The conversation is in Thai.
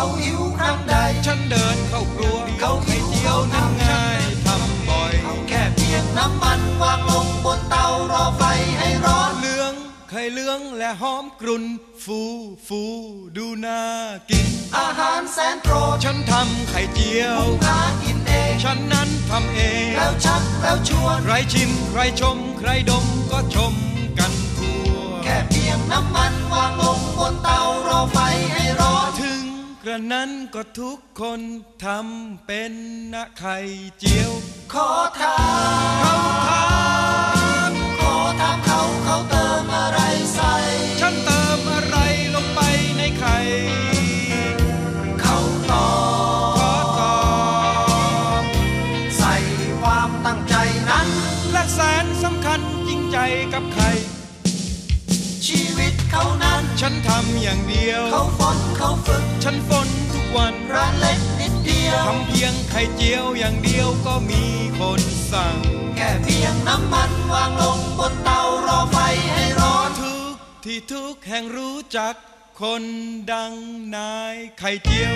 เขาหิวครั้งใด ฉันเดินเข้าครัวเขาไข่เจียวน้นง่ายทำบ่อยเขาแค่เพียงน้ำมันวางลงบนเตารอไฟให้ร้อนเหลืองไข่เหลืองและหอมกรุ่นฟูฟูดูน่ากิน อาหารแสนโปรด ฉันทำไข่เจียวหากินเอง ฉันนั้นทำเอง แล้วชักแล้วชวน ใครชิมใครชม ใครดมก็ชมกัน ระนั้นก็ทุกคนทำเป็นนะไข่เจียว ขอถามเขาทามขอถามเขาเขาเติมอะไรใส่ ฉันเติมอะไรลงไปในไข่เขาตอขอตอบใส่ความตั้งใจนั้น และแสนสำคัญจริงใจกับไข่ชีวิตเขานั้น ฉันทำอย่างเดียว เขาฝนเขาฝึก ฉันฝน วันร้านเล็กนิดเดียวทำเพียงไข่เจียวอย่างเดียวก็มีคนสั่ง แค่เพียงน้ำมันวางลงบนเตารอไฟให้ร้อนทุกที่ทุกแห่งรู้จักคนดังนายไข่เจียว